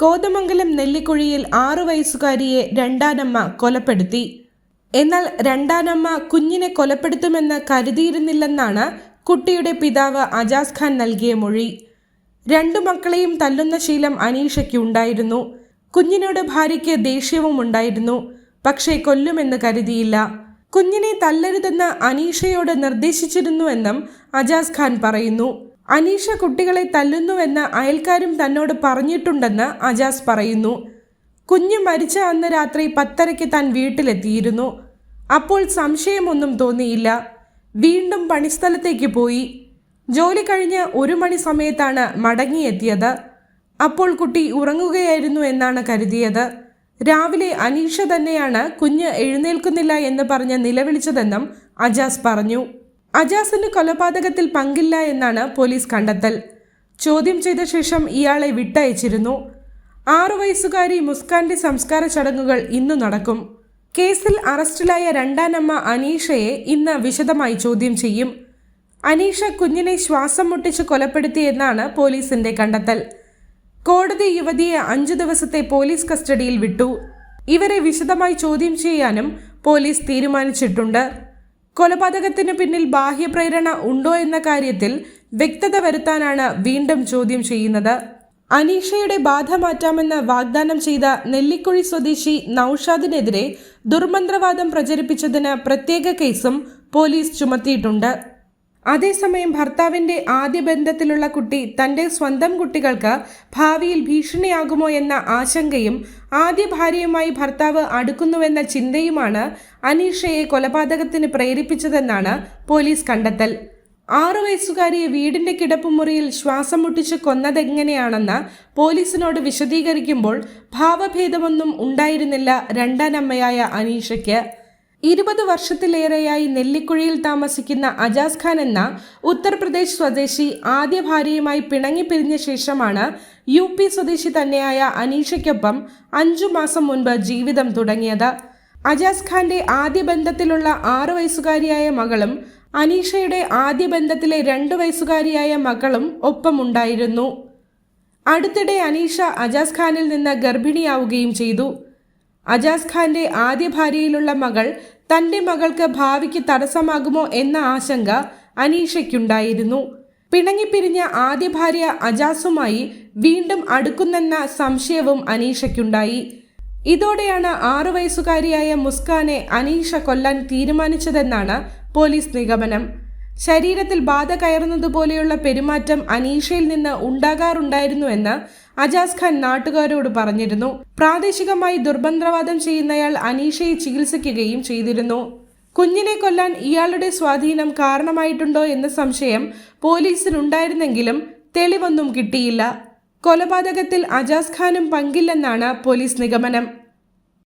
കോതമംഗലം നെല്ലിക്കുഴിയിൽ ആറു വയസ്സുകാരിയെ രണ്ടാനമ്മ കൊലപ്പെടുത്തി. എന്നാൽ രണ്ടാനമ്മ കുഞ്ഞിനെ കൊലപ്പെടുത്തുമെന്ന് കരുതിയിരുന്നില്ലെന്നാണ് കുട്ടിയുടെ പിതാവ് അജാസ് ഖാൻ നൽകിയ മൊഴി. രണ്ടു മക്കളെയും തല്ലുന്ന ശീലം അനീഷയ്ക്ക് ഉണ്ടായിരുന്നു കുഞ്ഞിനോട് ഭാര്യയ്ക്ക് ദേഷ്യവും ഉണ്ടായിരുന്നു. പക്ഷേ കൊല്ലുമെന്ന് കരുതിയില്ല. കുഞ്ഞിനെ തല്ലരുതെന്ന് അനീഷയോട് നിർദ്ദേശിച്ചിരുന്നുവെന്നും അജാസ് ഖാൻ പറയുന്നു. അനീഷ കുട്ടികളെ തല്ലുന്നുവെന്ന് അയൽക്കാരും തന്നോട് പറഞ്ഞിട്ടുണ്ടെന്ന് അജാസ് പറയുന്നു. കുഞ്ഞ് മരിച്ച അന്ന് രാത്രി പത്തരയ്ക്ക് താൻ വീട്ടിലെത്തിയിരുന്നു. അപ്പോൾ സംശയമൊന്നും തോന്നിയില്ല. വീണ്ടും പണിസ്ഥലത്തേക്ക് പോയി. ജോലി കഴിഞ്ഞ് ഒരു മണി സമയത്താണ് മടങ്ങിയെത്തിയത്. അപ്പോൾ കുട്ടി ഉറങ്ങുകയായിരുന്നു എന്നാണ് കരുതിയത്. രാവിലെ അനീഷ തന്നെയാണ് കുഞ്ഞ് എഴുന്നേൽക്കുന്നില്ല എന്ന് പറഞ്ഞ് നിലവിളിച്ചതെന്നും അജാസ് പറഞ്ഞു. അജാസിന് കൊലപാതകത്തിൽ പങ്കില്ല എന്നാണ് പോലീസ് കണ്ടെത്തൽ. ചോദ്യം ചെയ്ത ശേഷം ഇയാളെ വിട്ടയച്ചിരുന്നു. ആറു വയസ്സുകാരി മുസ്കാന്റെ സംസ്കാര ചടങ്ങുകൾ ഇന്നു നടക്കും. കേസിൽ അറസ്റ്റിലായ രണ്ടാനമ്മ അനീഷയെ ഇന്ന് വിശദമായി ചോദ്യം ചെയ്യും. അനീഷ കുഞ്ഞിനെ ശ്വാസം മുട്ടിച്ച് കൊലപ്പെടുത്തിയെന്നാണ് പോലീസിന്റെ കണ്ടെത്തൽ. കോടതി യുവതിയെ അഞ്ചു ദിവസത്തെ പോലീസ് കസ്റ്റഡിയിൽ വിട്ടു. ഇവരെ വിശദമായി ചോദ്യം ചെയ്യാനും പോലീസ് തീരുമാനിച്ചിട്ടുണ്ട്. കൊലപാതകത്തിന് പിന്നിൽ ബാഹ്യപ്രേരണ ഉണ്ടോ എന്ന കാര്യത്തിൽ വ്യക്തത വരുത്താനാണ് വീണ്ടും ചോദ്യം ചെയ്യുന്നത്. അനീഷയുടെ ബാധ മാറ്റാമെന്ന് വാഗ്ദാനം ചെയ്ത നെല്ലിക്കുഴി സ്വദേശി നൌഷാദിനെതിരെ ദുർമന്ത്രവാദം പ്രചരിപ്പിച്ചതിന് പ്രത്യേക കേസും പോലീസ് ചുമത്തിയിട്ടുണ്ട്. അതേസമയം ഭർത്താവിന്റെ ആദ്യ ബന്ധത്തിലുള്ള കുട്ടി തന്റെ സ്വന്തം കുട്ടികൾക്ക് ഭാവിയിൽ ഭീഷണിയാകുമോ എന്ന ആശങ്കയും ആദ്യ ഭാര്യയുമായി ഭർത്താവ് അടുക്കുന്നുവെന്ന ചിന്തയുമാണ് അനീഷയെ കൊലപാതകത്തിന് പ്രേരിപ്പിച്ചതെന്നാണ് പോലീസ് കണ്ടെത്തൽ. ആറു വയസ്സുകാരിയെ വീടിന്റെ കിടപ്പുമുറിയിൽ ശ്വാസം മുട്ടിച്ച് കൊന്നതെങ്ങനെയാണെന്ന് പോലീസിനോട് വിശദീകരിക്കുമ്പോൾ ഭാവഭേദമൊന്നും ഉണ്ടായിരുന്നില്ല രണ്ടാനമ്മയായ അനീഷയ്ക്ക്. ഇരുപത് വർഷത്തിലേറെയായി നെല്ലിക്കുഴിയിൽ താമസിക്കുന്ന അജാസ് ഖാൻ എന്ന ഉത്തർപ്രദേശ് സ്വദേശി ആദ്യ ഭാര്യയുമായി പിണങ്ങിപ്പിരിഞ്ഞ ശേഷമാണ് യു പി സ്വദേശി തന്നെയായ അനീഷയ്ക്കൊപ്പം അഞ്ചു മാസം മുൻപ് ജീവിതം തുടങ്ങിയത്. അജാസ് ഖാന്റെ ആദ്യ ബന്ധത്തിലുള്ള ആറു വയസ്സുകാരിയായ മകളും അനീഷയുടെ ആദ്യ ബന്ധത്തിലെ രണ്ടു വയസ്സുകാരിയായ മകളും ഒപ്പമുണ്ടായിരുന്നു. അടുത്തിടെ അനീഷ അജാസ് ഖാനിൽ നിന്ന് ഗർഭിണിയാവുകയും ചെയ്തു. അജാസ് ഖാന്റെ ആദ്യ ഭാര്യയിലുള്ള മകൾ തന്റെ മകൾക്ക് ഭാവിക്ക് തടസ്സമാകുമോ എന്ന ആശങ്ക അനീഷയ്ക്കുണ്ടായിരുന്നു. പിണങ്ങിപ്പിരിഞ്ഞ ആദ്യ ഭാര്യ അജാസുമായി വീണ്ടും അടുക്കുന്നെന്ന സംശയവും അനീഷയ്ക്കുണ്ടായി. ഇതോടെയാണ് ആറു വയസ്സുകാരിയായ മുസ്കാനെ അനീഷ കൊല്ലാൻ തീരുമാനിച്ചതെന്നാണ് പോലീസ് നിഗമനം. ശരീരത്തിൽ ബാധ കയറുന്നതുപോലെയുള്ള പെരുമാറ്റം അനീഷയിൽ നിന്ന് ഉണ്ടാകാറുണ്ടായിരുന്നുവെന്ന് അജാസ് ഖാൻ നാട്ടുകാരോട് പറഞ്ഞിരുന്നു പ്രാദേശികമായി ദുർബന്ധവാദം ചെയ്യുന്നയാൾ അനീഷയെ ചികിത്സിക്കുകയും ചെയ്തിരുന്നു. കുഞ്ഞിനെ കൊല്ലാൻ ഇയാളുടെ സ്വാധീനം കാരണമായിട്ടുണ്ടോ എന്ന സംശയം പോലീസിനുണ്ടായിരുന്നെങ്കിലും തെളിവൊന്നും കിട്ടിയില്ല. കൊലപാതകത്തിൽ അജാസ് ഖാനും പങ്കില്ലെന്നാണ് പോലീസ് നിഗമനം.